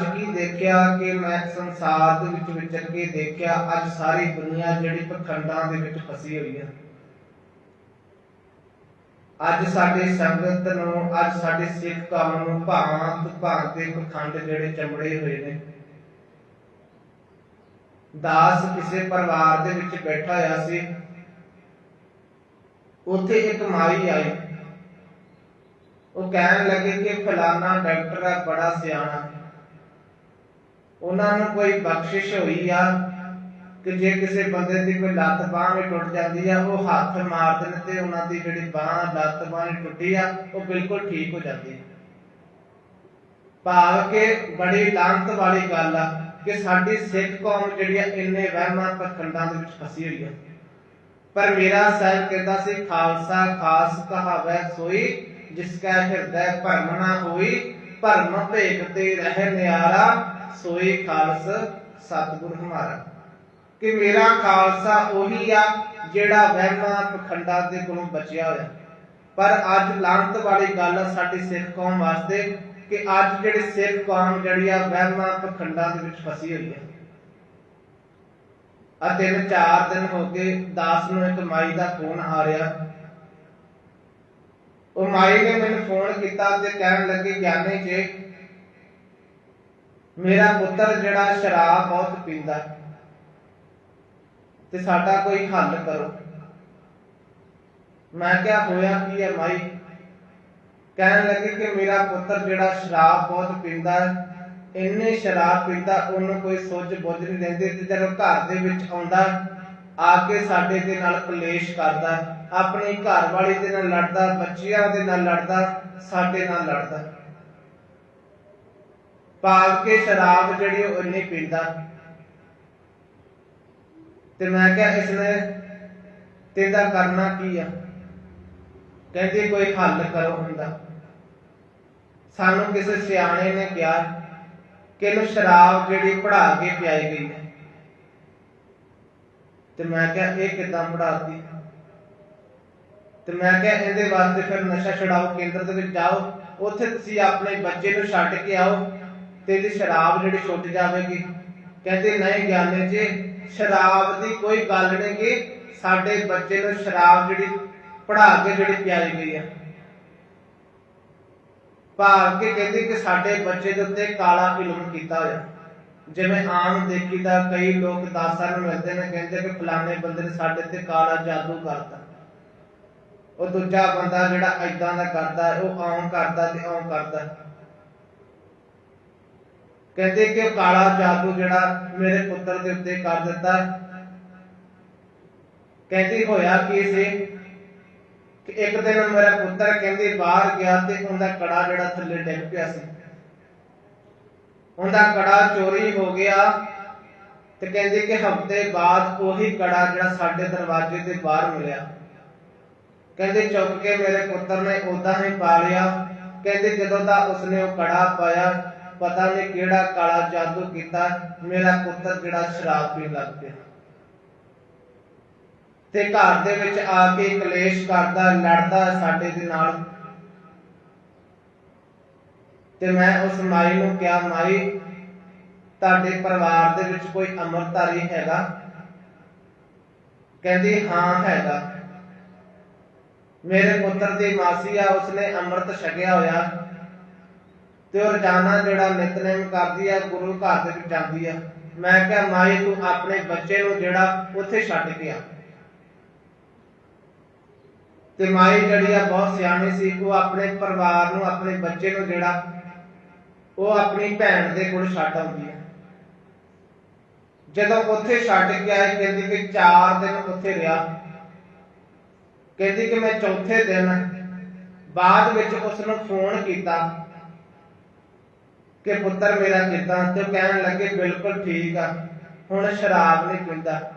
ਅੱਜ ਕੀ ਦੇਖਿਆ ਕਿ ਮੈਂ ਸੰਸਾਰ ਦੇ ਵਿੱਚ ਵਿਚਰ ਕੇ ਦੇਖਿਆ, ਅੱਜ ਸਾਰੀ ਦੁਨੀਆ ਜਿਹੜੀ ਪਖੰਡਾਂ ਦੇ ਵਿੱਚ ਫਸੀ ਹੋਈ ਹੈ ਅੱਜ ਸਾਡੇ ਸੰਗਤ ਨੂੰ, ਅੱਜ ਸਾਡੇ ਸਿੱਖ ਕੌਮ ਨੂੰ ਭਾਂਤ ਭਾਂਤ ਦੇ ਪਖੰਡ ਜਿਹੜੇ ਚਮੜੇ ਹੋਏ ਨੇ। ਦਾਸ ਕਿਸੇ ਪਰਿਵਾਰ ਦੇ ਵਿੱਚ ਬੈਠਾ ਹੋਇਆ ਸੀ। ਉੱਥੇ ਇੱਕ ਮਾਈ ਆਈ। ਉਹ ਕਹਿਣ ਲੱਗੇ ਕਿ ਫਲਾਨਾ ਡਾਕਟਰ ਹੈ ਬੜਾ ਸਿਆਣਾ। ਉਹਨਾਂ ਨੂੰ ਕੋਈ ਬਖਸ਼ਿਸ਼ ਹੋਈ ਆ ਕਿ ਜੇ ਕਿਸੇ ਬੰਦੇ ਦੀ ਕੋਈ ਲੱਤ ਬਾਂਹ ਵੀ ਟੁੱਟ ਜਾਂਦੀ ਆ, ਉਹ ਹੱਥ ਮਾਰ ਦੇਣ ਤੇ ਉਹਨਾਂ ਦੀ ਜਿਹੜੀ ਬਾਂਹ, ਲੱਤ ਬਾਂਹ ਟੁੱਟੀ ਆ, ਉਹ ਬਿਲਕੁਲ ਠੀਕ ਹੋ ਜਾਂਦੀ ਹੈ ਭਾਵ ਕਿ ਬੜੀ ਲਾਂਤ ਵਾਲੀ ਗੱਲ ਆ ਕਿ ਸਾਡੀ ਸਿੱਖ ਕੌਮ ਜਿਹੜੀ ਆ, ਇੰਨੇ ਵਹਿਮਾਂ ਪਖੰਡਾਂ ਦੇ ਵਿੱਚ ਫਸੀ ਹੋਈ ਆ। ਪਰ ਮੇਰਾ ਸਾਹਿਬ ਕਹਿੰਦਾ ਸੀ, ਖਾਲਸਾ ਖਾਸ ਕਹਾਵੈ ਸੋਈ, ਜਿਸ ਕਾ ਹਿਰਦੈ ਭਰਮ ਨਾ ਹੋਈ, ਭਰਮ ਭੇਖ ਤੇ ਰਹਿ ਨਿਆਰਾ ਸੋਏ ਖਾਲਸ ਸਤਿਗੁਰ ਹਮਾਰਾ। ਕਿ ਮੇਰਾ ਖਾਲਸਾ ਉਹੀ ਆ ਜਿਹੜਾ ਵਹਿਮਾਂ ਪਖੰਡਾਂ ਦੇ ਕੋਲੋਂ ਬਚਿਆ ਹੋਇਆ। ਪਰ ਅੱਜ ਲਾਂਤ ਵਾਲੀ ਗੱਲ ਆ ਸਾਡੀ ਸਿੱਖ ਕੌਮ ਵਾਸਤੇ ਕਿ ਅੱਜ ਜਿਹੜੀ ਸਿੱਖ ਕੌਮ ਜਿਹੜੀ ਆ ਵਹਿਮਾਂ ਪਖੰਡਾਂ ਦੇ ਵਿੱਚ ਫਸੀ ਹੋਈ ਹੈ ਆ ਤਿੰਨ ਚਾਰ ਦਿਨ ਹੋ ਗਏ ਦਾਸ ਨੂੰ ਇੱਕ ਮਾਈ ਦਾ ਫੋਨ ਆ ਰਿਹਾ ਉਹ ਮਾਈ ਨੇ ਮੈਨੂੰ ਫੋਨ ਕੀਤਾ ਤੇ ਕਹਿਣ ਲੱਗੇ, ਗਿਆਨੀ ਜੀ ਮੇਰਾ ਪੁੱਤਰ ਜਿਹੜਾ ਸ਼ਰਾਬ ਬਹੁਤ ਪੀਂਦਾ ਤੇ ਸਾਡਾ ਕੋਈ ਹੱਲ ਕਰੋ। ਮੈਂ ਕਿਹਾ, ਹੋਇਆ ਕੀ ਹੈ ਮਾਈ? ਕਹਿਣ ਲੱਗੇ ਕਿ ਮੇਰਾ ਪੁੱਤਰ ਜਿਹੜਾ ਸ਼ਰਾਬ ਬਹੁਤ ਪੀਂਦਾ ਹੈ, ਇੰਨੇ ਸ਼ਰਾਬ ਪੀਂਦਾ, ਉਹਨੂੰ ਕੋਈ ਸੁੱਝ ਬੁੱਝ ਨਹੀਂ ਰਹਿੰਦੀ ਤੇ ਜਦੋਂ ਘਰ ਦੇ ਵਿੱਚ ਆਉਂਦਾ ਆ ਕੇ ਸਾਡੇ ਦੇ ਨਾਲ ਕਲੇਸ਼ ਕਰਦਾ ਆਪਣੀ ਘਰ ਵਾਲੀ ਦੇ ਨਾਲ ਲੜਦਾ, ਬੱਚਿਆਂ ਦੇ ਨਾਲ ਲੜਦਾ, ਸਾਡੇ ਨਾਲ ਲੜਦਾ ਭਾਵ ਕੇ ਸ਼ਰਾਬ ਜਿਹੜੀ ਉਹ ਇੰਨੀ ਪੀਂਦਾ। ਤੇ ਮੈਂ ਕਿਹਾ, ਇਸਨੇ ਤੇਦਾ ਕਰਨਾ ਕੀ ਆ? ਕਹਿੰਦੇ, ਕੋਈ ਹੱਲ ਕਰੋ ਹੁੰਦਾ। ਸਾਨੂੰ ਕਿਸੇ ਸਿਆਣੇ ਨੇ ਕਿਹਾ ਕਿ ਇਹਨੂੰ ਸ਼ਰਾਬ ਜਿਹੜੀ ਪੜਾ ਕੇ ਪਿਆਈ ਗਈ ਹੈ। ਤੇ ਮੈਂ ਕਿਹਾ, ਇਹ ਕਿਦਾਂ ਪੜਾਤੀ ਤੇ ਮੈਂ ਕਿਹਾ, ਇਹਦੇ ਵਾਸਤੇ ਫਿਰ ਨਸ਼ਾ ਛਡਾਓ, ਕੇਂਦਰ ਦੇ ਵਿੱਚ ਜਾਓ। ਉੱਥੇ ਤੁਸੀਂ ਆਪਣੇ ਬੱਚੇ ਨੂੰ ਛੱਡ ਕੇ ਆਓ। ਤੇ ਇਹਦੀ ਸ਼ਰਾਬ ਜਿਹੜੀ ਛੁੱਟ ਜਾਵੇਗੀ, ਕਹਿੰਦੇ ਨਹੀਂ ਗਿਆਨੇ ਜੀ, ਸ਼ਰਾਬ ਦੀ ਕੋਈ ਗੱਲ ਨਹੀਂ ਕਿ ਸਾਡੇ ਬੱਚੇ ਨੂੰ ਸ਼ਰਾਬ ਜਿਹੜੀ ਪੜਾ ਕੇ ਜਿਹੜੀ ਪਿਆਈ ਗਈ ਹੈ ਭਾਵ ਕਿ ਕਹਿੰਦੇ ਕਿ ਸਾਡੇ ਬੱਚੇ ਦੇ ਉੱਤੇ ਕਾਲਾ ਫਿਲਮ ਕੀਤਾ ਹੋਇਆ। ਜਿਵੇਂ ਆਮ ਦੇਖੀਦਾ ਕਈ ਲੋਕ ਦਾਸਾਂ ਨੂੰ ਮਿਲਦੇ ਨੇ, ਕਹਿੰਦੇ ਕਿ ਫਲਾਣੇ ਬੰਦੇ ਨੇ ਸਾਡੇ ਤੇ ਕਾਲਾ ਜਾਦੂ ਕਰਤਾ। ਉਹ ਦੂਜਾ ਬੰਦਾ ਜਿਹੜਾ ਐਦਾਂ ਦਾ ਕਰਦਾ, ਉਹ ਆਉਂ ਕਰਦਾ ਤੇ ਆਉਂ ਕਰਦਾ। ਕਹਿੰਦੇ ਕਿ ਕਾਲਾ ਜਾਦੂ ਜਿਹੜਾ ਮੇਰੇ ਪੁੱਤਰ ਦੇ ਉੱਤੇ ਕਰ ਦਿੱਤਾ ਕਹਿੰਦੀ ਹੋਇਆ ਕੀ ਸੀ? ਕਿ ਇੱਕ ਦਿਨ ਮੇਰਾ ਪੁੱਤਰ ਕਹਿੰਦੇ ਬਾਹਰ ਗਿਆ ਤੇ ਉਹਦਾ ਕੜਾ ਜਿਹੜਾ ਥੱਲੇ ਡਿੱਗ ਪਿਆ ਸੀ। ਉਹਦਾ ਕੜਾ ਚੋਰੀ ਹੋ ਗਿਆ ਤੇ ਕਹਿੰਦੇ ਕਿ ਹਫ਼ਤੇ ਬਾਅਦ ਉਹੀ ਕੜਾ ਜਿਹੜਾ ਸਾਡੇ ਦਰਵਾਜ਼ੇ ਦੇ ਬਾਹਰ ਮਿਲਿਆ। ਕਹਿੰਦੇ ਚੁੱਕ ਕੇ ਮੇਰੇ ਪੁੱਤਰ ਨੇ ਉਦਾਂ ਹੀ ਪਾ ਲਿਆ। ਕਹਿੰਦੇ ਜਦੋਂ ਦਾ ਉਸਨੇ ਉਹ ਕੜਾ ਪਾਇਆ ਪਤਾ ਨਹੀਂ ਕਿਹੜਾ ਕਾਲਾ ਜਾਦੂ ਕੀਤਾ, ਮੇਰਾ ਪੁੱਤਰ ਜਿਹੜਾ ਸ਼ਰਾਬ ਪੀਣ ਲੱਗ ਪਿਆ। ਤੇ ਘਰ ਦੇ ਵਿੱਚ ਆ ਕੇ ਕਲੇਸ਼ ਕਰਦਾ, ਲੜਦਾ ਸਾਡੇ ਦੇ ਨਾਲ। ਤੇ ਮੈਂ ਉਸ ਮਾਈ ਨੂੰ ਕਿਹਾ, ਮਾਈ, ਤੁਹਾਡੇ ਪਰਿਵਾਰ ਦੇ ਵਿੱਚ ਕੋਈ ਅਮਰਤਾਰੀ ਹੈਗਾ? ਕਹਿੰਦੀ, ਹਾਂ, ਹੈਗਾ। ਮੇਰੇ ਪੁੱਤਰ ਦੀ ਮਾਸੀ ਆ, ਉਸਨੇ ਅੰਮ੍ਰਿਤ ਛਕਿਆ ਹੋਇਆ। ਤੇ ਉਹ ਰੋਜ਼ਾਨਾ ਜਿਹੜਾ ਨਿਤਨੇਮ ਕਰਦੀ ਆ, ਗੁਰੂ ਘਰ ਦੇ ਵਿੱਚ ਜਾਂਦੀ ਆ। ਮੈਂ ਕਿਹਾ, ਮਾਈ, ਤੂੰ ਆਪਣੇ ਬੱਚੇ ਨੂੰ ਜਿਹੜਾ ਉੱਥੇ ਛੱਡ ਕੇ ਆ ਤੇ ਮਾਈ ਜਿਹੜੀ ਆ, ਬਹੁਤ ਸਿਆਣੀ ਸੀ, ਉਹ ਆਪਣੇ ਪਰਿਵਾਰ ਨੂੰ, ਆਪਣੇ ਬੱਚੇ ਨੂੰ ਜਿਹੜਾ, ਉਹ ਆਪਣੀ ਭੈਣ ਦੇ ਕੋਲ ਛੱਡ ਆਉਂਦੀ ਹੈ ਜਦੋਂ ਉੱਥੇ ਛੱਡ ਕੇ ਆਏ, ਕਹਿੰਦੀ ਕਿ 4 ਦਿਨ ਉੱਥੇ ਰਿਹਾ। ਕਹਿੰਦੀ ਕਿ ਮੈਂ ਚੌਥੇ ਦਿਨ ਬਾਅਦ ਵਿੱਚ ਉਸ ਨੂੰ ਫੋਨ ਕੀਤਾ। ਕਿ ਪੁੱਤਰ ਮੇਰਾ ਕਿਦਾਂ ਤੇ ਕਹਿਣ ਲੱਗੇ, ਬਿਲਕੁਲ ਠੀਕ ਆ, ਹੁਣ ਸ਼ਰਾਬ ਨਹੀਂ ਪੀਂਦਾ।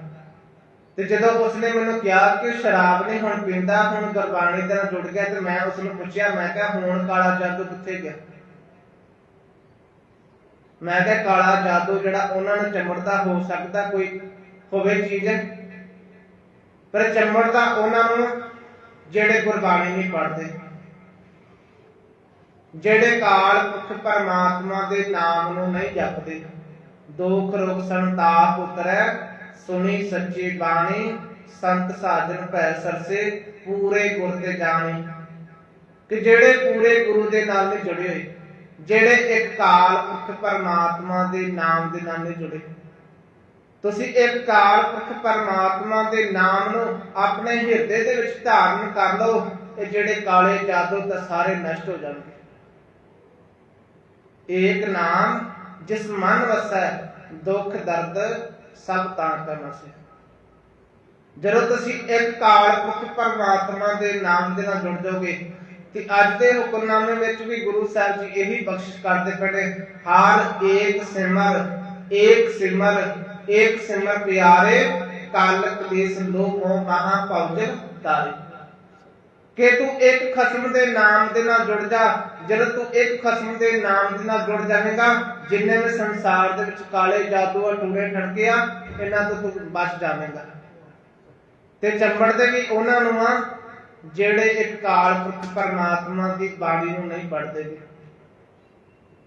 ਤੇ ਜਦੋਂ ਉਸਨੇ ਮੈਨੂੰ ਕਿਹਾ ਕਿ ਸ਼ਰਾਬ ਨਹੀਂ ਹੁਣ ਪੀਂਦਾ, ਹੁਣ ਗੁਰਬਾਣੀ ਦੇ ਨਾਲ ਜੁੜ ਗਿਆ ਤੇ ਮੈਂ ਉਸ ਨੂੰ ਪੁੱਛਿਆ, ਮੈਂ ਕਿਹਾ, ਹੁਣ ਕਾਲਾ ਜਾਦੂ ਕਿੱਥੇ ਗਿਆ? ਮੈਂ ਕਿਹਾ, ਕਾਲਾ ਜਾਦੂ ਜਿਹੜਾ ਉਹਨਾਂ ਨੂੰ ਚਮੜਦਾ ਹੋ ਸਕਦਾ, ਕੋਈ ਹੋਵੇ ਚੀਜ਼। ਪਰ ਚਮੜਦਾ ਉਹਨਾਂ ਨੂੰ ਜਿਹੜੇ ਗੁਰਬਾਣੀ ਨਹੀਂ ਪੜ੍ਹਦੇ। ਜਿਹੜੇ ਕਾਲ ਪੁਰਖ ਪਰਮਾਤਮਾ ਦੇ ਨਾਮ ਨੂੰ ਨਹੀਂ ਜਪਦੇ। ਦੁਖ ਰੋਗ ਸੰਤਾਪ ਉਤਰੈ, ਸੁਣੀ ਸੱਚੀ ਬਾਣੀ, ਸੰਤ ਸਾਜਨ ਭੈ ਸਰਸੇ, ਪੂਰੇ ਗੁਰ ਤੇ ਜਾਣੀ। ਕਿ ਜਿਹੜੇ ਪੂਰੇ ਗੁਰੂ ਦੇ ਨਾਲ ਜੁੜੇ ਹੋਏ, ਜਿਹੜੇ ਇੱਕ ਕਾਲ ਪੁਰਖ ਪਰਮਾਤਮਾ ਦੇ ਨਾਮ ਦੇ ਨਾਲ ਜੁੜੇ। ਤੁਸੀਂ ਇੱਕ ਕਾਲ ਪੁਰਖ ਪਰਮਾਤਮਾ ਦੇ ਨਾਮ ਨੂੰ ਆਪਣੇ ਹਿਰਦੇ ਦੇ ਵਿੱਚ ਧਾਰਨ ਕਰ ਲਓ, ਇਹ ਜਿਹੜੇ ਕਾਲੇ ਜਾਦੂ ਤਾਂ ਸਾਰੇ ਨਸ਼ਟ ਹੋ ਜਾਣਗੇ। ਏਕ ਨਾਮ ਜਿਸ ਮਨ ਵਸੈ, ਦੁੱਖ, ਦਰਦ ਸਭ ਤਾਂ ਕਰਨਾ ਸੀ ਜਦੋਂ ਤੁਸੀਂ ਇੱਕ ਕਾਲ ਪੁਰਖ ਪਰਮਾਤਮਾ ਦੇ ਨਾਮ ਦੇ ਨਾਲ ਜੁੜ ਜਾਓਗੇ, ਤੇ ਅੱਜ ਦੇ ਹੁਕਮਨਾਮੇ ਵਿੱਚ ਵੀ ਗੁਰੂ ਸਾਹਿਬ ਜੀ ਇਹੀ ਬਖਸ਼ਿਸ਼ ਕਰਦੇ ਪੜੇ ਹਾਰ ਏਕ ਸਿਮਰ ਏਕ ਸਿਮਰ ਏਕ ਸਿਮਰ ਪਿਆਰੇ ਕਾਲ ਕਲੇਸ਼ ਲੋਭ ਮੋਹ ਮਹਾ ਤਾਰੇ। ਕਿ ਤੂੰ ਇੱਕ ਖਸਮ ਦੇ ਨਾਮ ਦੇ ਨਾਲ ਜੁੜ ਜਾ, ਜਦੋਂ ਤੂੰ ਇੱਕ ਖਸਮ ਦੇ ਨਾਮ ਦੇ ਨਾਲ ਜੁੜ ਜਾਵੇਂਗਾ, ਜਿੰਨੇ ਵੀ ਸੰਸਾਰ ਦੇ ਵਿੱਚ ਕਾਲੇ ਜਾਦੂ ਆ ਟੂੜੇ ਠਣਕੇ ਆ, ਇਹਨਾਂ ਤੋਂ ਤੂੰ ਬਚ ਜਾਵੇਂਗਾ ਤੇ ਚੰਬੜਦੇ ਵੀ ਉਹਨਾਂ ਨੂੰ ਆ, ਜਿਹੜੇ ਇੱਕ ਕਾਲ ਪੁਰਖ ਪਰਮਾਤਮਾ ਦੀ ਬਾਣੀ ਨੂੰ ਨਹੀਂ ਪੜ੍ਹਦੇ ਗੇ।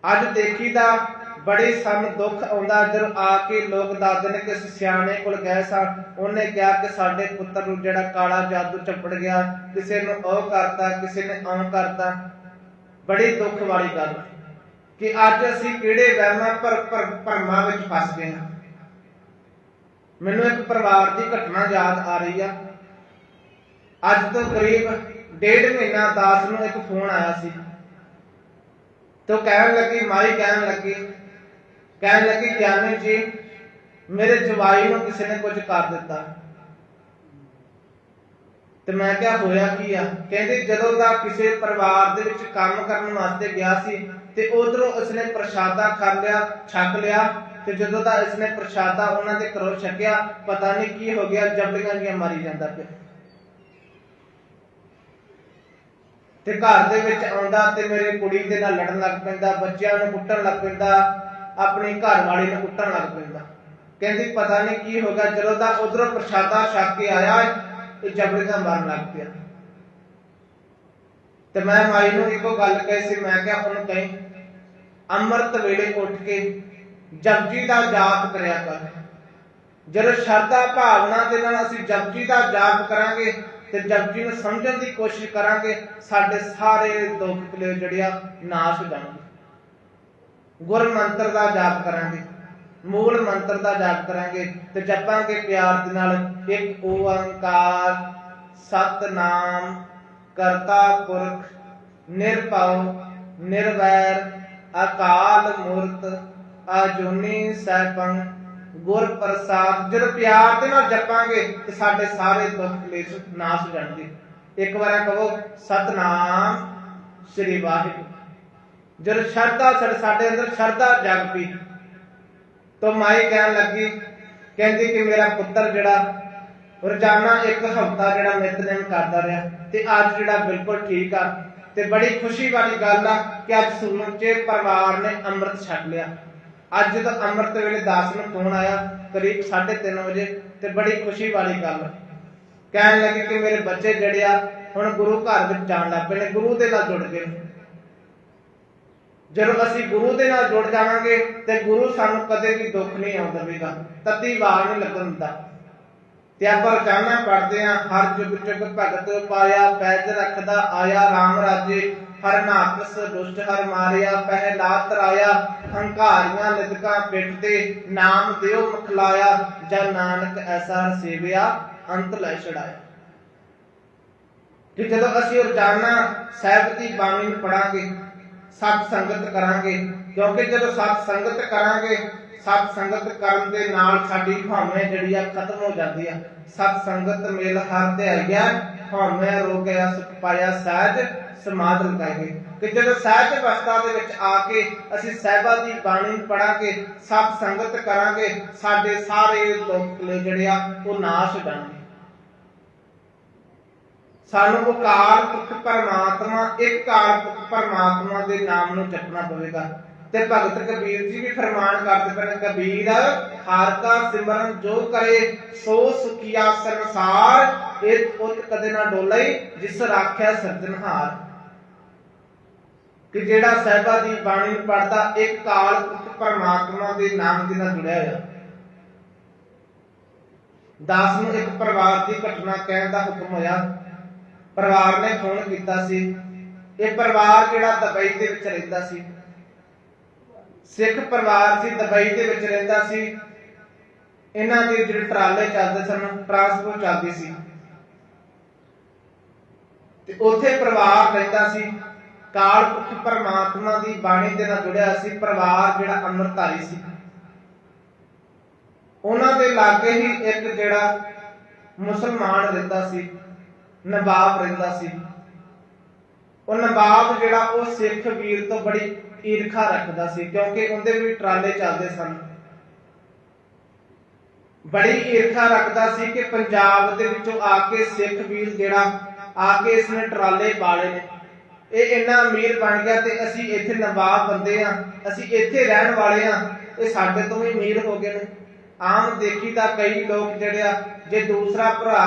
ਅੱਜ ਦੇਖੀਦਾ ਬੜੇ ਸਾਨੂੰ, ਦੁੱਖ ਆਉਂਦਾ ਜਦੋਂ ਆ ਕੇ ਲੋਕ ਦੱਸਦੇ ਨੇ ਕਿ ਸਿਆਣੇ ਕੋਲ ਗਏ ਸਾਂ। ਉਹਨੇ ਕਿਹਾ ਕਿ ਸਾਡੇ ਪੁੱਤਰ ਨੂੰ ਜਿਹੜਾ ਕਾਲਾ ਜਾਦੂ ਚੱਪੜ ਗਿਆ, ਕਿਸੇ ਨੂੰ ਉਹ ਕਰਤਾ, ਕਿਸੇ ਨੇ ਉਹ ਕਰਤਾ। ਬੜੀ ਦੁੱਖ ਵਾਲੀ ਗੱਲ ਕਿ ਅੱਜ ਅਸੀਂ ਕਿਹੜੇ ਵਹਿਮਾਂ ਪਰ ਭਰਮਾਂ ਵਿੱਚ ਫਸ ਗਏ ਹਾਂ। ਮੈਨੂੰ ਇੱਕ ਪਰਿਵਾਰ ਦੀ ਘਟਨਾ ਯਾਦ ਆ ਰਹੀ ਆ। ਅੱਜ ਤੋਂ ਕਰੀਬ ਡੇਢ ਮਹੀਨਾ ਦਾਸ ਨੂੰ ਇੱਕ ਫੋਨ ਆਇਆ ਸੀ। ਤੋ ਕਹਿਣ ਲੱਗੀ, ਮਾਈ ਕਹਿਣ ਲੱਗੀ ਕਹਿਣ ਲੱਗੀ, ਗਿਆਨੀ ਜੀ, ਮੇਰੇ ਜਵਾਈ ਨੂੰ ਕਿਸੇ ਨੇ ਕੁਝ ਕਰ ਦਿੱਤਾ। ਤੇ ਮੈਂ ਕਿਹਾ, ਹੋਇਆ ਕੀ ਆ? ਕਹਿੰਦੇ, ਜਦੋਂ ਦਾ ਕਿਸੇ ਪਰਿਵਾਰ ਦੇ ਵਿੱਚ ਕੰਮ ਕਰਨ ਵਾਸਤੇ ਗਿਆ ਸੀ ਤੇ ਉਧਰੋਂ ਉਸਨੇ ਪ੍ਰਸ਼ਾਦਾ ਖਾ ਲਿਆ, ਛਕ ਲਿਆ ਤੇ ਜਦੋਂ ਦਾ ਇਸਨੇ ਪ੍ਰਸ਼ਾਦਾ ਉਹਨਾਂ ਦੇ ਘਰੋਂ ਛਕਿਆ, ਪਤਾ ਨਹੀਂ ਕੀ ਹੋ ਗਿਆ ਜਬੜੀਆਂ ਜੀਆਂ ਮਾਰੀ ਜਾਂਦਾ ਪਿਆ। ਤੇ ਘਰ ਦੇ ਵਿੱਚ ਆਉਂਦਾ ਤੇ ਮੇਰੇ ਕੁੜੀ ਦੇ ਨਾਲ ਲੜਨ ਲੱਗ ਪੈਂਦਾ, ਬੱਚਿਆਂ ਨੂੰ ਕੁੱਟਣ ਲੱਗ ਪੈਂਦਾ ਆਪਣੀ ਘਰ ਵਾਲੀ ਨੂੰ ਕੁੱਟਣ ਲੱਗ ਪੈਂਦਾ। ਕਹਿੰਦੀ, ਪਤਾ ਨਹੀਂ ਕੀ ਹੋ ਗਿਆ। ਜਦੋਂ ਦਾ ਉਧਰੋਂ ਪ੍ਰਸ਼ਾਦਾ ਛਕ ਕੇ ਆਇਆ, ਇਹ ਦਾ ਮਾਰਨ ਲੱਗ ਪਿਆ। ਤੇ ਮੈਂ ਮਾਈ ਨੂੰ ਇੱਕੋ ਗੱਲ ਕਹੀ ਸੀ, ਮੈਂ ਕਿਹਾ, ਹੁਣ ਕਹੀਂ, ਅੰਮ੍ਰਿਤ ਵੇਲੇ ਉੱਠ ਕੇ ਜਪਜੀ ਦਾ ਜਾਪ ਕਰਿਆ ਕਰ। ਜਦੋਂ ਸ਼ਰਧਾ ਭਾਵਨਾ ਦੇ ਨਾਲ ਅਸੀਂ ਜਪਜੀ ਦਾ ਜਾਪ ਕਰਾਂਗੇ ਤੇ ਜਪਜੀ ਨੂੰ ਸਮਝਣ ਦੀ ਕੋਸ਼ਿਸ਼ ਕਰਾਂਗੇ, ਸਾਡੇ ਸਾਰੇ ਦੁੱਖ ਕਲੇ ਆ, ਨਾਸ਼ ਹੋ ਜਾਣਗੇ। ਗੁਰ ਮੰਤਰ ਦਾ ਜਾਪ ਕਰਾਂਗੇ, ਮੂਲ ਮੰਤਰ ਦਾ ਜਾਪ ਕਰਾਂਗੇ, ਤੇ ਜਪਾਂਗੇ ਪਿਆਰ ਦੇ ਨਾਲ, ਇੱਕ ਓੰਕਾਰ, ਸਤਨਾਮ, ਕਰਤਾ ਪੁਰਖ, ਨਿਰਭਉ, ਨਿਰਵੈਰ, ਅਕਾਲ ਮੂਰਤ ਆਜੂਨੀ ਸੈਭੰ, ਗੁਰ ਪ੍ਰਸਾਦ, ਜਦੋਂ ਪਿਆਰ ਦੇ ਨਾਲ ਜਪਾਂਗੇ, ਤੇ ਸਾਡੇ ਸਾਰੇ ਦੁੱਖ ਕਲੇਸ਼ ਨਾਸ਼ ਹੋ ਜਾਣਗੇ। ਇੱਕ ਵਾਰ ਕਹੋ, ਸਤਨਾਮ, ਸ੍ਰੀ ਵਾਹਿਗੁਰੂ। ਜਦੋਂ ਸ਼ਰਧਾ ਸਾਡੇ- ਸਾਡੇ ਅੰਦਰ ਸ਼ਰਧਾ ਜਗ ਪਈ ਤਾਂ ਮਾਈ ਕਹਿਣ ਲੱਗੀ, ਕਹਿੰਦੀ ਕਿ ਮੇਰਾ ਪੁੱਤਰ ਜਿਹੜਾ, ਰੋਜ਼ਾਨਾ ਇੱਕ ਹਫ਼ਤਾ ਜਿਹੜਾ ਨਿਤਨੇਮ ਕਰਦਾ ਰਿਹਾ ਤੇ ਅੱਜ ਜਿਹੜਾ ਬਿਲਕੁਲ ਠੀਕ ਆ। ਤੇ ਬੜੀ ਖੁਸ਼ੀ ਵਾਲੀ ਗੱਲ ਆ ਕਿ ਅੱਜ ਸਮੁੱਚੇ ਪਰਿਵਾਰ ਨੇ ਅੰਮ੍ਰਿਤ ਛਕ ਲਿਆ। ਅੱਜ ਜਦੋਂ ਅੰਮ੍ਰਿਤ ਵੇਲੇ ਦਾਸ ਨੂੰ ਫੋਨ ਆਇਆ, ਕਰੀਬ 3:30 ਵਜੇ, ਤੇ ਬੜੀ ਖੁਸ਼ੀ ਵਾਲੀ ਗੱਲ ਕਹਿਣ ਲੱਗੇ ਕਿ ਮੇਰੇ ਬੱਚੇ ਜਿਹੜੇ ਆ, ਹੁਣ ਗੁਰੂ ਘਰ ਵਿੱਚ ਜਾਣ ਲੱਗ ਪਏ ਨੇ, ਗੁਰੂ ਦੇ ਨਾਲ ਜੁੜ ਗਏ ਜਦੋਂ ਅਸੀਂ ਗੁਰੂ ਦੇ ਨਾਲ ਜੁੜ ਜਾਵਾਂਗੇ ਤੇ ਗੁਰੂ ਸਾਨੂੰ ਕਦੇ ਵੀ ਦੁੱਖ ਨਹੀਂ ਆਉਣ ਦੇਵੇਗਾ ਤਤੀ ਵਾਰ ਨਹੀਂ ਲੱਗਣ ਦਿੰਦਾ। ਤੇ ਆਪਾਂ ਰੋਜ਼ਾਨਾ ਪੜ੍ਹਦੇ ਆ ਹਰ ਜੁਗ ਜੁਗ ਭਗਤ ਪਾਇਆ, ਪੈਜ ਰੱਖਦਾ, ਆਇਆ RAM ਰਾਜੇ, ਹਰ ਨਾਕਸ ਦੁਸ਼ਟ ਹਰ ਮਾਰਿਆ ਪਹਿਲਾ ਤਰਾਇਆ ਹੰਕਾਰੀਆਂ ਨਿਦਕਾਂ ਪਿੱਠ ਤੇ ਨਾਮ ਦਿਓ ਮਖਲਾਇਆ ਜਨ ਨਾਨਕ ਐਸਾ ਸੇਵਿਆ ਅੰਤ ਲੈ ਛੜਾਇਆ ਕਿ ਜਦੋਂ ਅਸੀਂ ਰੋਜ਼ਾਨਾ ਸਾਹਿਬ ਦੀ ਬਾਣੀ ਨੂੰ ਪੜਾਂਗੇ ਸਤ ਸੰਗਤ ਕਰਾਂਗੇ, ਕਿਉਂਕਿ ਜਦੋਂ ਸਤ ਸੰਗਤ ਕਰਾਂਗੇ, ਸਤ ਸੰਗਤ ਕਰਨ ਦੇ ਨਾਲ ਸਾਡੀ ਭਾਵੇਂ ਜਿਹੜੀ ਆ ਖਤਮ ਹੋ ਜਾਂਦੀ ਆ ਸਤ ਸੰਗਤ ਮੇਲ ਹਰ ਧਿਆਈਆ ਭਾਵੇਂ ਰੋ ਗਿਆ ਸੁਖ ਪਾਇਆ, ਸਹਿਜ ਸਮਾਧ ਲਗਾਈਏ। ਕਿ ਜਦੋਂ ਸਹਿਜ ਅਵਸਥਾ ਦੇ ਵਿੱਚ ਆ ਕੇ ਅਸੀਂ ਸਹਿਬਾ ਦੀ ਬਾਣੀ ਪੜਾਂਗੇ, ਸਤ ਸੰਗਤ ਕਰਾਂਗੇ, ਸਾਡੇ ਸਾਰੇ ਦੁੱਖ ਜਿਹੜੇ ਆ ਉਹ ਨਾਸ਼ ਹੋ ਜਾਣਗੇ। ਸਾਨੂੰ ਉਹ ਕਾਲ ਪੁਰਖ ਪਰਮਾਤਮਾ, ਇੱਕ ਕਾਲ ਪੁਰਖ ਪਰਮਾਤਮਾ ਦੇ ਨਾਮ ਨੂੰ ਜਪਣਾ ਪਵੇਗਾ। ਤੇ ਭਗਤ ਕਬੀਰ ਜੀ ਵੀ ਫਰਮਾਨ ਕਰਦੇ ਪਏ ਕਬੀਰ, ਹਰ ਕਾ ਸਿਮਰਨ ਜੋ ਕਰੇ, ਸੋ ਸੁਖੀਆ ਸੰਸਾਰ, ਇਹ ਉਤ ਕਦੇ ਨਾ ਡੋਲੇ, ਜਿਸ ਰਾਖਿਆ ਸਰਜਨਹਾਰ ਕਿ ਜਿਹੜਾ ਸਾਹਿਬਾ ਦੀ ਬਾਣੀ ਨੂੰ ਪੜਦਾ ਇੱਕ ਕਾਲ ਇੱਕ ਪਰਮਾਤਮਾ ਦੇ ਨਾਮ ਦੇ ਨਾਲ ਜੁੜਿਆ ਹੋਇਆ। ਦਾਸ ਨੂੰ ਇੱਕ ਪਰਿਵਾਰ ਦੀ ਘਟਨਾ ਕਹਿਣ ਦਾ ਹੁਕਮ ਹੋਇਆ। ਪਰਿਵਾਰ ਨੇ ਫੋਨ ਕੀਤਾ ਸੀ। ਇਹ ਪਰਿਵਾਰ ਜਿਹੜਾ ਦੁਬਈ ਦੇ ਵਿੱਚ ਰਹਿੰਦਾ ਸੀ। ਸਿੱਖ ਪਰਿਵਾਰ ਸੀ, ਦੁਬਈ ਦੇ ਵਿੱਚ ਰਹਿੰਦਾ ਸੀ। ਇਹਨਾਂ ਦੇ ਜਿਹੜੇ ਟਰਾਲੇ ਚੱਲਦੇ ਸਨ, ਟਰਾਂਸਪੋਰਟ ਚੱਲਦੀ ਸੀ। ਤੇ ਉੱਥੇ ਪਰਿਵਾਰ ਰਹਿੰਦਾ ਸੀ। ਕਾਲ ਪੁਰਖ ਪਰਮਾਤਮਾ ਦੀ ਬਾਣੀ ਦੇ ਨਾਲ ਜੁੜਿਆ ਸੀ। ਪਰਿਵਾਰ ਜਿਹੜਾ ਅੰਮ੍ਰਿਤਧਾਰੀ ਸੀ। ਉਹਨਾਂ ਦੇ ਲਾਗੇ ਹੀ ਇੱਕ ਜਿਹੜਾ ਮੁਸਲਮਾਨ ਰਹਿੰਦਾ ਸੀ। ਨਵਾਬ ਰਹਿੰਦਾ ਸੀ। ਉਹ ਨਵਾਬ ਜਿਹੜਾ ਉਹ ਸਿੱਖ ਵੀਰ ਤੋਂ ਬੜੀ ਈਰਖਾ ਰੱਖਦਾ ਸੀ ਕਿਉਂਕਿ ਉਹਦੇ ਵੀ ਟਰਾਲੇ ਚੱਲਦੇ ਸਨ। ਬੜੀ ਈਰਖਾ ਰੱਖਦਾ ਸੀ ਕਿ ਪੰਜਾਬ ਦੇ ਵਿੱਚੋਂ ਆ ਕੇ ਸਿੱਖ ਵੀਰ ਜਿਹੜਾ ਆ ਕੇ ਇਸਨੇ ਟਰਾਲੇ ਬਾਲੇ ਨੇ ਇਹ ਇੰਨਾ ਅਮੀਰ ਬਣ ਗਿਆ ਤੇ ਅਸੀਂ ਇੱਥੇ ਨਵਾਬ ਬੰਦੇ ਆ ਅਸੀਂ ਇੱਥੇ ਰਹਿਣ ਵਾਲੇ ਆ ਇਹ ਸਾਡੇ ਤੋਂ ਵੀ ਅਮੀਰ ਹੋ ਗਏ ਨੇ। ਆਮ ਦੇਖੀ ਤਾਂ ਕਈ ਲੋਕ ਜਿਹੜੇ ਆ, ਜੇ ਦੂਸਰਾ ਭਰਾ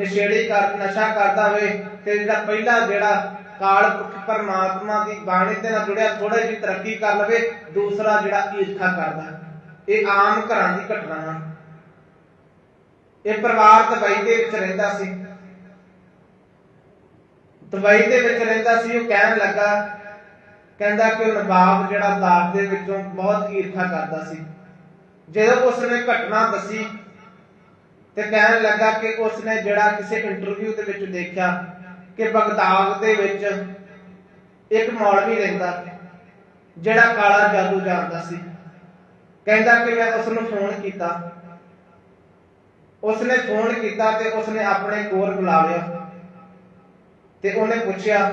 ਨਸ਼ੇੜੀ ਕਰ, ਨਸ਼ਾ ਕਰਦਾ ਹੋਵੇ, ਤੇ ਜਿਹੜਾ ਪਹਿਲਾ ਜਿਹੜਾ ਕਾਲ ਪੁਰਖ ਪਰਮਾਤਮਾ ਦੀ ਬਾਣੀ ਦੇ ਨਾਲ ਜੁੜਿਆ ਥੋੜਾ ਜਿਹੀ ਤਰੱਕੀ ਕਰ ਲਵੇ, ਦੂਸਰਾ ਜਿਹੜਾ ਈਰਖਾ ਕਰਦਾ। ਇਹ ਆਮ ਘਰਾਂ ਦੀ ਘਟਨਾ ਇਹ ਪਰਿਵਾਰ ਦਵਾਈ ਦੇ ਵਿੱਚ ਰਹਿੰਦਾ ਸੀ। ਦਵਾਈ ਦੇ ਵਿੱਚ ਰਹਿੰਦਾ ਸੀ, ਉਹ ਕਹਿਣ ਲੱਗਾ, ਕਹਿੰਦਾ ਕਿ ਉਹ ਨਵਾਬ ਜਿਹੜਾ ਦਾਸ ਦੇ ਵਿੱਚੋਂ ਬਹੁਤ ਈਰਖਾ ਕਰਦਾ ਸੀ। ਜਦੋਂ ਉਸਨੇ ਘਟਨਾ ਦੱਸੀ ਤੇ ਕਹਿਣ ਲੱਗਾ ਕਿ ਉਸਨੇ ਜਿਹੜਾ ਕਿਸੇ ਇੰਟਰਵਿਊ ਦੇ ਵਿੱਚ ਦੇਖਿਆ ਕਿ ਬਗਦਾਦ ਦੇ ਵਿੱਚ ਇੱਕ ਮੌਲਵੀ ਰਹਿੰਦਾ ਜਿਹੜਾ ਕਾਲਾ ਜਾਦੂ ਜਾਣਦਾ ਸੀ। ਕਹਿੰਦਾ ਕਿ ਮੈਂ ਉਸ ਨੂੰ ਫੋਨ ਕੀਤਾ। ਉਸਨੇ ਫੋਨ ਕੀਤਾ ਤੇ ਉਸਨੇ ਆਪਣੇ ਕੋਲ ਬੁਲਾ ਲਿਆ। ਤੇ ਉਹਨੇ ਪੁੱਛਿਆ,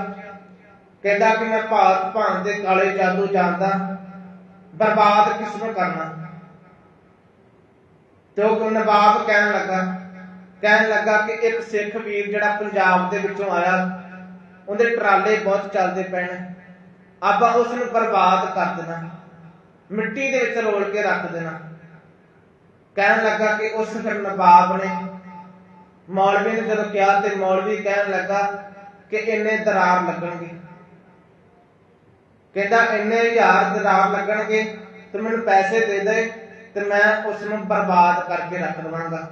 ਕਹਿੰਦਾ ਕਿ ਮੈਂ ਭਾਰਤ ਭਾਂ ਦੇ ਕਾਲੇ ਜਾਦੂ ਜਾਣਦਾ, ਬਰਬਾਦ ਕਿਸ ਨੂੰ ਕਰਨਾ? ਤੇ ਉਹ ਨਵਾਬ ਕਹਿਣ ਲੱਗਾ ਕਹਿਣ ਲੱਗਾ ਕਿ ਇੱਕ ਸਿੱਖ ਵੀਰ ਜਿਹੜਾ ਪੰਜਾਬ ਦੇ ਵਿੱਚੋਂ ਆਇਆ, ਉਹਦੇ ਟਰਾਲੇ ਬਹੁਤ ਚੱਲਦੇ ਪਏ ਆਪਾਂ ਉਸ ਨੂੰ ਬਰਬਾਦ ਕਰ ਦੇਣਾ, ਮਿੱਟੀ ਦੇ ਵਿੱਚ ਰੋਲ ਕੇ ਰੱਖ ਦੇਣਾ। ਕਹਿਣ ਲੱਗਾ ਕਿ ਉਸ ਫਿਰ ਨਵਾਬ ਨੇ ਮੌਲਵੀ ਨੇ ਜਦੋਂ ਕਿਹਾ ਤੇ ਮੌਲਵੀ ਕਹਿਣ ਲੱਗਾ ਕਿ ਇੰਨੇ ਦਰਾਰ ਲੱਗਣਗੇ। ਕਹਿੰਦਾ, ਇੰਨੇ ਹਜ਼ਾਰ ਦਰਾਰ ਲੱਗਣਗੇ ਤੇ ਮੈਨੂੰ ਪੈਸੇ ਦੇ ਦੇ। ਤੇ ਮੈਂ ਉਸ ਨੂੰ ਬਰਬਾਦ ਕਰਕੇ ਰੱਖ ਦਵਾਂਗਾ।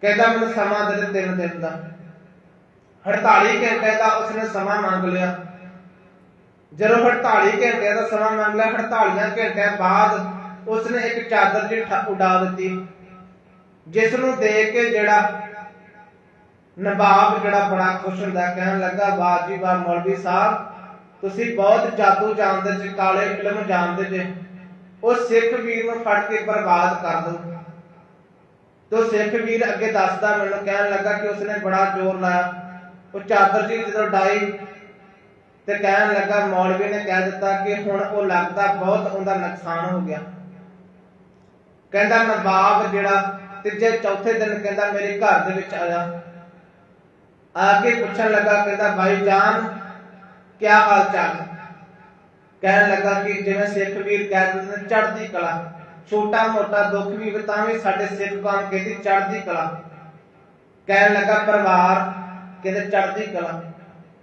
ਕਹਿੰਦਾ ਮੈਨੂੰ ਸਮਾਂ ਦੇ ਦੇ ਤਿੰਨ ਦਿਨ ਦਾ। 48 ਘੰਟੇ ਦਾ ਉਸਨੇ ਸਮਾਂ ਮੰਗ ਲਿਆ। ਜਦੋਂ 48 ਘੰਟੇ ਦਾ ਸਮਾਂ ਮੰਗ ਲਿਆ 48 ਘੰਟਿਆਂ ਬਾਅਦ ਉਸਨੇ ਇੱਕ ਚਾਦਰ ਜਿਹੀ ਉਡਾ ਦਿੱਤੀ। ਜਿਸ ਨੂੰ ਦੇਖ ਕੇ ਜਿਹੜਾ ਨਵਾਬ ਜਿਹੜਾ ਬੜਾ ਖੁਸ਼ ਹੁੰਦਾ ਕਹਿਣ ਲੱਗਾ, ਵਾਹ ਜੀ ਵਾਹ, ਮੌਲਵੀ ਸਾਹਿਬ, ਤੁਸੀਂ ਬਹੁਤ ਜਾਦੂ ਜਾਣਦੇ ਜੀ, ਕਾਲੇ ਇਲਮ ਜਾਣਦੇ ਜੀ। ਉਹ ਸਿੱਖ ਵੀਰ ਨੂੰ ਫੜ ਕੇ ਬਰਬਾਦ ਕਰ ਦੋ ਤੋ ਸਿੱਖ ਵੀਰ ਅੱਗੇ ਦੱਸਦਾ ਮੈਨੂੰ ਕਹਿਣ ਲੱਗਾ ਕਿ ਉਸਨੇ ਬੜਾ ਜ਼ੋਰ ਲਾਇਆ। ਉਹ ਚਾਦਰ ਜੀ ਜਦੋਂ ਡਾਈ ਤੇ ਕਹਿਣ ਲੱਗਾ, ਮੌਲਵੀ ਨੇ ਕਹਿ ਦਿੱਤਾ ਕਿ ਹੁਣ ਉਹ ਲੱਗਦਾ ਬਹੁਤ ਉਹਦਾ ਨੁਕਸਾਨ ਹੋ ਗਿਆ। ਕਹਿੰਦਾ ਨਵਾਬ ਜਿਹੜਾ ਤੀਜੇ ਚੌਥੇ ਦਿਨ ਕਹਿੰਦਾ ਮੇਰੇ ਘਰ ਦੇ ਵਿੱਚ ਆਇਆ। ਆ ਕੇ ਪੁੱਛਣ ਲੱਗਾ, ਕਹਿੰਦਾ, ਭਾਈ ਜਾਨ ਕੀ ਹਾਲ ਚਾਲ? ਕਹਿਣ ਲੱਗਾ ਕਿ ਜਿਵੇਂ ਸਿੱਖ ਵੀਰ ਕਹਿ ਦਿੰਦੇ ਨੇ ਚੜ੍ਹਦੀ ਕਲਾ, ਛੋਟਾ ਮੋਟਾ ਦੁੱਖ ਵੀ ਤਾਂ ਵੀ ਸਾਡੇ ਸਿੱਖ ਕੌਮ ਕਹਿੰਦੀ ਚੜ੍ਹਦੀ ਕਲਾ। ਕਹਿਣ ਲੱਗਾ ਪਰਿਵਾਰ ਕਹਿੰਦੇ ਚੜ੍ਹਦੀ ਕਲਾ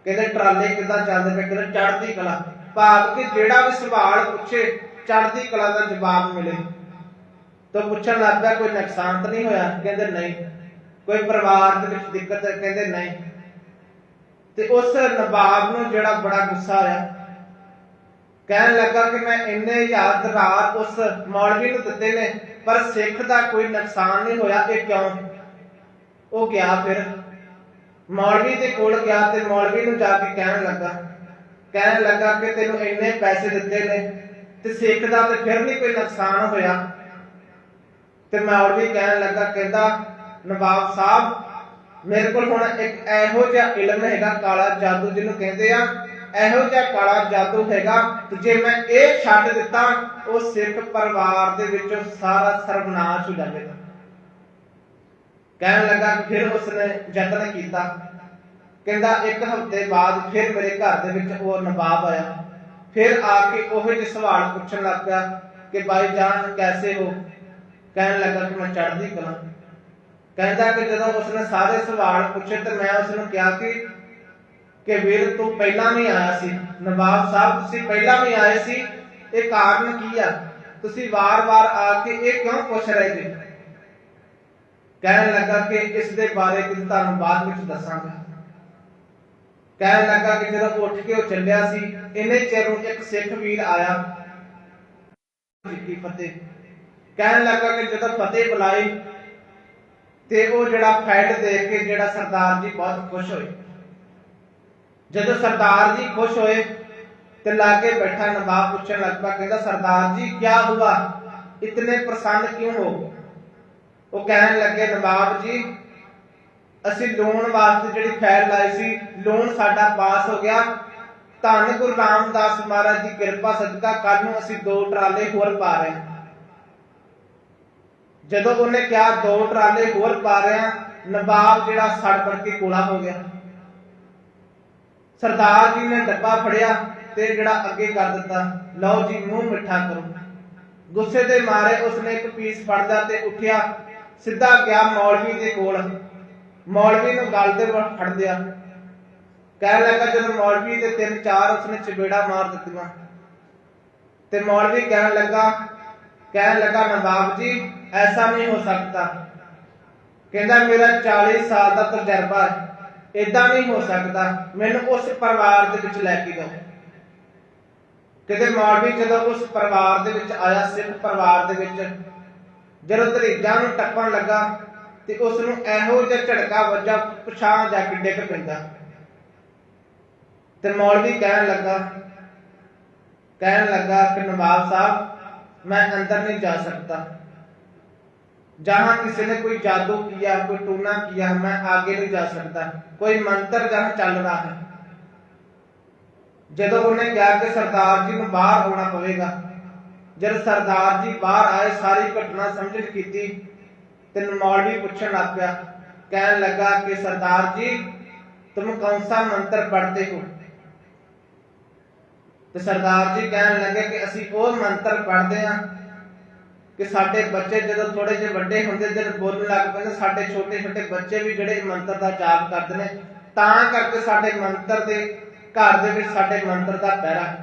ਕਹਿੰਦੇ ਟਰਾਲੇ ਕਿੱਦਾਂ ਚੱਲਦੇ ਪਏ ਕਹਿੰਦੇ ਚੜ੍ਹਦੀ ਕਲਾ। ਭਾਵ ਕਿ ਜਿਹੜਾ ਵੀ ਸਵਾਲ ਪੁੱਛੇ, ਚੜ੍ਹਦੀ ਕਲਾ ਦਾ ਜਵਾਬ ਮਿਲੇ। ਤਾਂ ਪੁੱਛਣ ਲੱਗ ਪਿਆ, ਕੋਈ ਨੁਕਸਾਨ ਤਾਂ ਨਹੀਂ ਹੋਇਆ? ਕਹਿੰਦੇ ਨਹੀਂ। ਕੋਈ ਪਰਿਵਾਰ ਦੇ ਵਿੱਚ ਦਿੱਕਤ ਕਹਿੰਦੇ ਨਹੀਂ। ਤੇ ਉਸ ਨਵਾਬ ਨੂੰ ਜਿਹੜਾ ਬੜਾ ਗੁੱਸਾ ਆਇਆ ਕਹਿਣ ਲੱਗਾ ਕਿ ਮੈਂ ਇੰਨੇ ਹਜ਼ਾਰ ਦਰਾਰ ਉਸ ਮੌਲਵੀ ਨੂੰ ਦਿੱਤੇ ਨੇ, ਪਰ ਸਿੱਖ ਦਾ ਕੋਈ ਨੁਕਸਾਨ ਨਹੀਂ ਹੋਇਆ, ਇਹ ਕਿਉਂ? ਉਹ ਗਿਆ ਫਿਰ, ਮੌਲਵੀ ਦੇ ਕੋਲ ਗਿਆ ਤੇ ਮੌਲਵੀ ਨੂੰ ਜਾ ਕੇ ਕਹਿਣ ਲੱਗਾ। ਕਹਿਣ ਲੱਗਾ ਕਿ ਤੈਨੂੰ ਇੰਨੇ ਪੈਸੇ ਦਿੱਤੇ ਨੇ ਤੇ ਸਿੱਖ ਦਾ ਤੇ ਫਿਰ ਨਹੀਂ ਕੋਈ ਨੁਕਸਾਨ ਹੋਇਆ। ਤੇ ਮੌਲਵੀ ਕਹਿਣ ਲੱਗਾ, ਕਹਿੰਦਾ, ਨਵਾਬ ਸਾਹਿਬ, ਮੇਰੇ ਕੋਲ ਹੁਣ ਇੱਕ ਇਹੋ ਜਿਹਾ ਇਲਮ ਹੈਗਾ, ਕਾਲਾ ਜਾਦੂ ਜਿਹਨੂੰ ਕਹਿੰਦੇ ਆ ਇਹੋ ਜਿਹਾ ਕਾਲਾ ਜਾਦੂ ਹੈਗਾ ਤੇ ਜੇ ਮੈਂ ਇਹ ਛੱਡ ਦਿੱਤਾ, ਉਹ ਸਿੱਖ ਪਰਿਵਾਰ ਦੇ ਵਿੱਚੋਂ ਸਾਰਾ ਸਰਵਨਾਸ਼ ਹੋ ਜਾਵੇਗਾ। ਕਹਿਣ ਲੱਗਾ, ਫਿਰ ਉਸਨੇ ਯਤਨ ਕੀਤਾ। ਕਹਿੰਦਾ, ਇੱਕ ਹਫ਼ਤੇ ਬਾਅਦ ਫਿਰ ਮੇਰੇ ਘਰ ਦੇ ਵਿੱਚ ਉਹ ਨਵਾਬ ਆਇਆ। ਫਿਰ ਆ ਕੇ ਉਹ ਜਿਹੇ ਸਵਾਲ ਪੁੱਛਣ ਲੱਗ ਪਿਆ ਕਿ ਬਾਈ ਜਾਨ, ਕੈਸੇ ਹੋ? ਕਹਿਣ ਲੱਗਾ ਕਿ ਮੈਂ ਚੜ੍ਹਦੀ ਕਲਾ। ਕਹਿੰਦਾ ਕਿ ਜਦੋਂ ਉਸਨੇ ਸਾਰੇ ਸਵਾਲ ਪੁੱਛੇ ਤੇ ਮੈਂ ਉਸਨੂੰ ਕਿਹਾ ਕਿ ਕਿ ਵੀਰ ਤੂੰ ਪਹਿਲਾਂ ਵੀ ਆਇਆ ਸੀ। ਨਵਾਬ ਸਾਹਿਬ, ਤੁਸੀਂ ਪਹਿਲਾਂ ਵੀ ਆਏ ਸੀ। ਇਹ ਕਾਰਨ ਕੀ ਆ? ਤੁਸੀਂ ਵਾਰ-ਵਾਰ ਆ ਕੇ ਇਹ ਕਿਉਂ ਪੁੱਛ ਰਹੇ ਜੀ? ਕਹਿਣ ਲੱਗਾ ਕਿ ਇਸ ਦੇ ਬਾਰੇ ਕੁਝ ਤੁਹਾਨੂੰ ਬਾਅਦ ਵਿੱਚ ਦੱਸਾਂਗਾ। ਕਹਿਣ ਲੱਗਾ ਕਿ ਜਦੋਂ ਉੱਠ ਕੇ ਉਹ ਚੱਲਿਆ ਸੀ ਇਹਨੇ ਚਿਰ ਨੂੰ ਇੱਕ ਸਿੱਖ ਵੀਰ ਆਇਆ। ਜੀ ਫਤਿਹ। ਕਹਿਣ ਲੱਗਾ ਕਿ ਜਦੋਂ ਫਤਿਹ ਬੁਲਾਈ ਤੇ ਉਹ ਜਿਹੜਾ ਫੈਟ ਦੇਖ ਕੇ ਜਿਹੜਾ ਸਰਦਾਰ ਜੀ ਬਹੁਤ ਖੁਸ਼ ਹੋਏ। ਜਦੋਂ ਸਰਦਾਰ ਜੀ ਖੁਸ਼ ਹੋਏ ਤੇ ਲਾਗੇ ਬੈਠਾ ਨਵਾਬ ਪੁੱਛਣ ਲੱਗ ਪਿਆ, ਕਹਿੰਦਾ, ਸਰਦਾਰ ਜੀ ਕੀ ਹੁਆ? ਇਤਨੇ ਪ੍ਰਸੰਨ ਕਿਉਂ ਹੋ ਉਹ ਕਹਿਣ ਲੱਗੇ, ਨਵਾਬ ਜੀ, ਅਸੀਂ ਲੋਨ ਵਾਸਤੇ ਜਿਹੜੀ ਫਾਈਲ ਲਾਈ ਸੀ ਲੋਨ ਸਾਡਾ ਪਾਸ ਹੋ ਗਿਆ। ਧੰਨ ਗੁਰੂ ਰਾਮਦਾਸ ਮਹਾਰਾਜ ਦੀ ਕਿਰਪਾ ਸਦਕਾ ਕੱਲ ਨੂੰ ਅਸੀਂ ਦੋ ਟਰਾਲੇ ਹੋਰ ਪਾ ਰਹੇ ਹਾਂ। ਜਦੋਂ ਉਹਨੇ ਕਿਹਾ, ਦੋ ਟਰਾਲੇ ਹੋਰ ਪਾ ਰਹੇ ਹਾਂ, ਨਵਾਬ ਜਿਹੜਾ ਸੜ ਪੜ ਕੇ ਕੋਲਾ ਹੋ ਗਿਆ। ਸਰਦਾਰ ਜੀ ਨੇ ਡੱਬਾ ਫੜਿਆ ਤੇ ਜਿਹੜਾ ਅੱਗੇ ਕਰ ਦਿੱਤਾ। ਲਓ ਜੀ, ਮੂੰਹ ਮਿੱਠਾ ਕਰੋ। ਗੁੱਸੇ ਦੇ ਮਾਰੇ ਉਸਨੇ ਇੱਕ ਪੀਸ ਫੜਦਾ ਤੇ ਉੱਠਿਆ। ਸਿੱਧਾ ਗਿਆ ਮੌਲਵੀ ਦੇ ਕੋਲ। ਮੌਲਵੀ ਨੂੰ ਗਲ ਦੇ ਫੜ ਲਿਆ। ਕਹਿਣ ਲੱਗਾ, ਜਦੋਂ ਮੌਲਵੀ ਦੇ ਤਿੰਨ ਚਾਰ ਉਸਨੇ ਚਬੇੜਾ ਮਾਰ ਦਿੱਤੀਆਂ। ਤੇ ਮੌਲਵੀ ਕਹਿਣ ਲੱਗਾ ਕਹਿਣ ਲੱਗਾ ਨਵਾਬ ਜੀ, ਐਸਾ ਨਹੀਂ ਹੋ ਸਕਦਾ। ਕਹਿੰਦਾ, ਮੇਰਾ 40 ਸਾਲ ਦਾ ਤਜਰਬਾ ਹੈ। ਇਦਾਂ ਨਹੀਂ ਹੋ ਸਕਦਾ। ਮੈਨੂੰ ਉਸ ਪਰਿਵਾਰ ਦੇ ਵਿੱਚ ਲੈ ਕੇ ਜਾਓ। ਕਿਤੇ ਮੌਲਵੀ ਜਦੋਂ ਉਸ ਪਰਿਵਾਰ ਦੇ ਵਿੱਚ ਆਇਆ, ਸਿੱਖ ਪਰਿਵਾਰ ਦੇ ਵਿੱਚ, ਜਦੋਂ ਧਰੀਜਾਂ ਨੂੰ ਟੱਪਣ ਲੱਗਾ ਤੇ ਉਸ ਨੂੰ ਇਹੋ ਜਿਹਾ ਝੜਕਾ ਵੱਜਾ ਪਛਾਣ ਜਾ ਕੇ ਡਿੱਗ ਪੈਂਦਾ। ਤੇ ਮੌਲਵੀ ਕਹਿਣ ਲੱਗਾ ਕਹਿਣ ਲੱਗਾ ਕਿ ਨਵਾਬ ਸਾਹਿਬ, ਮੈਂ ਅੰਦਰ ਨਹੀਂ ਜਾ ਸਕਦਾ। जहाँ किसी ने कोई जादू किया कोई टूना किया मैं आगे नहीं जा सकता कोई मंत्र जहाँ ਚੱਲ ਰਿਹਾ ਹੈ। ਜਦੋਂ ਉਹਨੇ ਕਿਹਾ ਕਿ ਸਰਦਾਰ ਜੀ ਨੂੰ ਬਾਹਰ ਆਉਣਾ ਪਵੇਗਾ, ਜਦ ਸਰਦਾਰ ਜੀ ਬਾਹਰ ਆਏ, ਸਾਰੀ ਘਟਨਾ ਸਮਝਣ ਕੀਤੀ, ਤੇ ਮੌਲਵੀ ਪੁੱਛਣ ਲੱਗ ਪਿਆ, ਕਹਿਣ ਲੱਗਾ ਕਿ ਸਰਦਾਰ ਜੀ, ਤੁਮ ਕੌਣ ਸਾ ਮੰਤਰ ਪੜ੍ਹਦੇ ਹੋ? ਤੇ ਸਰਦਾਰ ਜੀ ਕਹਿਣ ਲੱਗੇ ਕਿ ਅਸੀਂ ਉਹ ਮੰਤਰ ਪੜ੍ਹਦੇ ਹਾਂ ਕਿ ਸਾਡੇ ਬੱਚੇ ਜਦੋਂ ਥੋੜੇ ਜਿਹੇ ਵੱਡੇ ਹੁੰਦੇ ਜਦ ਬੋਲਣ ਲੱਗ ਪੈਂਦੇ, ਸਾਡੇ ਛੋਟੇ ਛੋਟੇ ਬੱਚੇ ਵੀ ਜਿਹੜੇ ਮੰਤਰ ਦਾ ਜਾਪ ਕਰਦੇ ਨੇ, ਤਾਂ ਕਰਕੇ ਸਾਡੇ ਮੰਤਰ ਦੇ ਘਰ ਦੇ ਵਿੱਚ ਸਾਡੇ ਮੰਤਰ ਦਾ ਪਹਿਰਾ।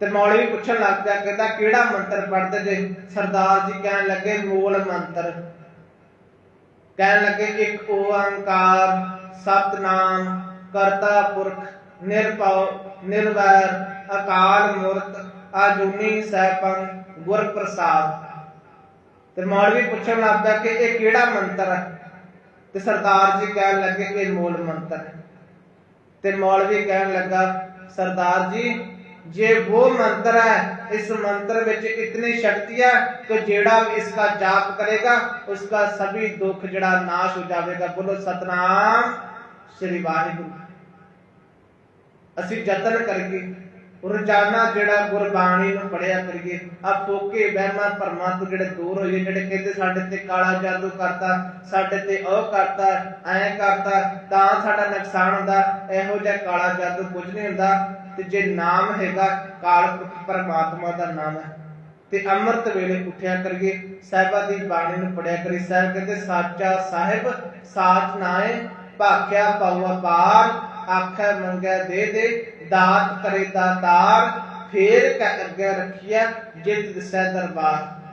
ਤੇ ਮੌਲਵੀ ਪੁੱਛਣ ਲੱਗ ਪਿਆ, ਕਹਿੰਦਾ ਕਿਹੜਾ ਮੰਤਰ ਪੜ੍ਹਦੇ ਜੇ? ਸਰਦਾਰ ਜੀ ਕਹਿਣ ਲੱਗੇ, ਮੂਲ ਮੰਤਰ। ਕਹਿਣ ਲੱਗੇ, ਇੱਕ ਓੰਕਾਰ ਸਤਨਾਮ, ਕਰਤਾ ਪੁਰਖ ਨਿਰਭਉ ਨਿਰਵੈਰ, ਅਕਾਲ ਮੂਰਤ, ਆਜੂਨੀ ਸੈਭੰ ਗੁਰ ਪ੍ਰਸਾਦ ਤੇ ਮੌਲਵੀ ਪੁੱਛਣ ਲੱਗਦਾ ਕਿ ਇਹ ਕਿਹੜਾ ਮੰਤਰ ਹੈ? ਤੇ ਸਰਦਾਰ ਜੀ ਕਹਿਣ ਲੱਗੇ ਕਿ ਇਹ ਮੂਲ ਮੰਤਰ ਹੈ। ਤੇ ਮੌਲਵੀ ਕਹਿਣ ਲੱਗਾ, ਸਰਦਾਰ ਜੀ, ਜੇ ਉਹ ਮੰਤਰ ਹੈ, ਇਸ ਮੰਤਰ ਵਿੱਚ ਇਤਨੀ ਸ਼ਕਤੀ ਹੈ ਕਿ ਜਿਹੜਾ ਵੀ ਇਸ ਦਾ ਜਾਪ ਕਰੇਗਾ ਉਸ ਦਾ ਸਭੀ ਦੁੱਖ ਜਿਹੜਾ ਨਾਸ਼ ਹੋ ਜਾਵੇਗਾ। ਬੋਲੋ, ਸਤਨਾਮ ਸ੍ਰੀ ਵਾਹਿਗੁਰੂ। ਅਸੀਂ ਯਤਨ ਕਰਕੇ ਰੋਜ਼ਾਨਾ ਜਿਹੜਾ ਗੁਰਬਾਣੀ ਨੂੰ ਪੜਿਆ ਕਰੀਏ ਆ ਫੋਕੇ ਵਹਿਮਾਂ ਭਰਮਾਂ ਤੋਂ ਜਿਹੜੇ ਦੂਰ ਹੋਈਏ, ਜਿਹੜੇ ਕਹਿੰਦੇ ਸਾਡੇ ਤੇ ਕਾਲਾ ਜਾਦੂ ਕਰਤਾ, ਸਾਡੇ ਤੇ ਉਹ ਕਰਤਾ, ਐਂ ਕਰਤਾ, ਤਾਂ ਸਾਡਾ ਨੁਕਸਾਨ ਹੁੰਦਾ, ਇਹੋ ਜਿਹਾ ਕਾਲਾ ਜਾਦੂ ਕੁਝ ਨਹੀਂ ਹੁੰਦਾ। ਤੇ ਜੇ ਨਾਮ ਹੈਗਾ, ਕਾਲ ਪੁਰਖ ਪਰਮਾਤਮਾ ਦਾ ਨਾਮ ਹੈ। ਤੇ ਅੰਮ੍ਰਿਤ ਵੇਲੇ ਉੱਠਿਆ ਕਰੀਏ, ਸਾਹਿਬਾਂ ਦੀ ਬਾਣੀ ਨੂੰ ਪੜਿਆ ਕਰੀ ਸਾਹਿਬ ਕਹਿੰਦੇ, ਸਾਚਾ ਸਾਹਿਬ ਸਾਚ ਨਾਏ ਭਾਖਿਆ ਪਾਉਆ ਪਾਰ ਆਖੈ ਮੰਗੈ ਦੇ ਦੇ, ਦਾਤ ਕਰੇ ਦਾਤਾਰ ਫੇਰ ਕੈ ਅੱਗੇ ਰੱਖਿਆ ਜਿਤ ਦਿਸੈ ਦਰਬਾਰ।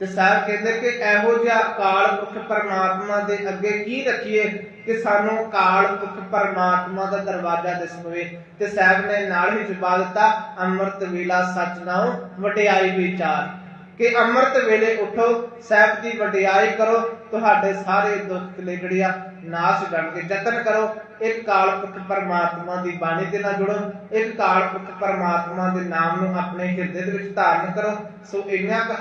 ਤੇ ਸਾਹਿਬ ਕਹਿੰਦੇ ਕਿ ਇਹੋ ਜਿਹਾ ਕਾਲ ਪੁਰਖ ਪਰਮਾਤਮਾ ਦੇ ਅੱਗੇ ਕੀ ਰੱਖੀਏ ਕਿ ਸਾਨੂੰ ਕਾਲ ਪੁਰਖ ਪਰਮਾਤਮਾ ਦਾ ਦਰਵਾਜ਼ਾ ਦਿਸ ਪਵੇ। ਤੇ ਸਾਹਿਬ ਨੇ ਨਾਲ ਹੀ ਜਵਾ ਦਿੱਤਾ, ਅੰਮ੍ਰਿਤ ਵੇਲਾ ਸੱਚ ਨਾਉ, ਵਡਿਆਈ ਵਿਚਾਰ। ਕਿ ਅੰਮ੍ਰਿਤ ਵੇਲੇ ਉਠੋ, ਸਾਹਿਬ ਦੀ ਵਡਿਆਈ ਕਰੋ ਤੁਹਾਡੇ ਸਾਰੇ ਦੁੱਖ ਕਲੇਗੜੀਆਂ ਨਾਸ਼ ਜਾਣਗੇ ਯਤਨ ਕਰੋ। ਇੱਕ ਕਾਲ ਪਰਮਾਤਮਾ ਦੀ ਬਾਣੀ ਦੇ ਨਾਲ ਜੁੜੋ। ਇੱਕ ਕਾਲ ਪਰਮਾਤਮਾ ਦੇ ਨਾਮ ਨੂੰ ਆਪਣੇ ਹਿਰਦੇ ਦੇ ਵਿੱਚ ਧਾਰਨ ਕਰੋ। ਸੋ ਇੰਨੀਆਂ ਕੁ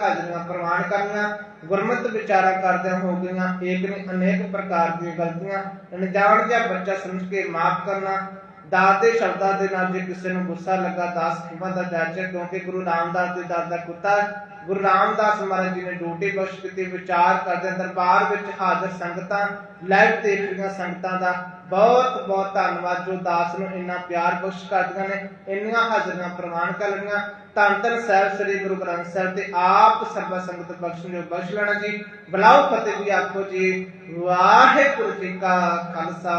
ਪ੍ਰਵਾਨ ਕਰਨੀਆਂ, ਗੁਰਮਤਿ ਵਿਚਾਰਾ ਕਰਦਿਆਂ ਹੋ ਗਈਆਂ ਏਕ ਨੇ ਅਨੇਕ ਪ੍ਰਕਾਰ ਦੀਆਂ ਗਲਤੀਆਂ, ਅਣਜਾਣ ਜਿਹਾ ਬੱਚਾ ਸਮਝ ਕੇ ਮਾਫ ਕਰਨਾ, ਦਾਸ ਦੇ ਸ਼ਬਦਾਂ ਦੇ ਨਾਲ ਜੇ ਕਿਸੇ ਨੂੰ ਗੁੱਸਾ ਲੱਗਾ, ਦਾਸ ਖਿਮਾ ਦਾ ਜਾਚਕ, ਕਿਉਂਕਿ ਗੁਰੂ ਰਾਮਦਾਸ ਦੇ ਦਰ ਦਾ ਕੁੱਤਾ ਗੁਰੂ ਰਾਮਦਾਸ ਮਹਾਰਾਜ ਜੀ ਨੇ ਡਿਊਟੀ ਬਖਸ਼ ਕੀਤੀ, ਵਿਚਾਰ ਕਰਦੇ, ਦਰਬਾਰ ਵਿੱਚ ਹਾਜ਼ਰ ਸੰਗਤਾਂ ਲਾਈਵ ਦੇਖ ਰਹੀਆਂ ਸੰਗਤਾਂ ਦਾ ਬਹੁਤ ਬਹੁਤ ਧੰਨਵਾਦ, ਜੋ ਦਾਸ ਨੂੰ ਇੰਨਾ ਪਿਆਰ ਬਖਸ਼ ਕਰਦੀਆਂ ਨੇ, ਇੰਨੀਆਂ ਹਾਜ਼ਰੀਆਂ ਪ੍ਰਵਾਨ ਕਰ ਲਈਆਂ ਧੰਨ ਧੰਨ ਸਾਹਿਬ ਸ੍ਰੀ ਗੁਰੂ ਗ੍ਰੰਥ ਸਾਹਿਬ ਤੇ ਆਪ ਸਰਬ ਸੰਗਤ ਬਖਸ਼ਣ ਜੋ ਬਖਸ਼ ਲੈਣਾ ਜੀ। ਬਲਾਉ ਫਤਿਹ ਜੀ ਆਖੋ ਜੀ। ਵਾਹਿਗੁਰੂ ਜੀ ਕਾ ਖਾਲਸਾ,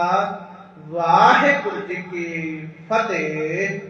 ਵਾਹਿਗੁਰੂ ਜੀ ਕੀ ਫਤਿਹ।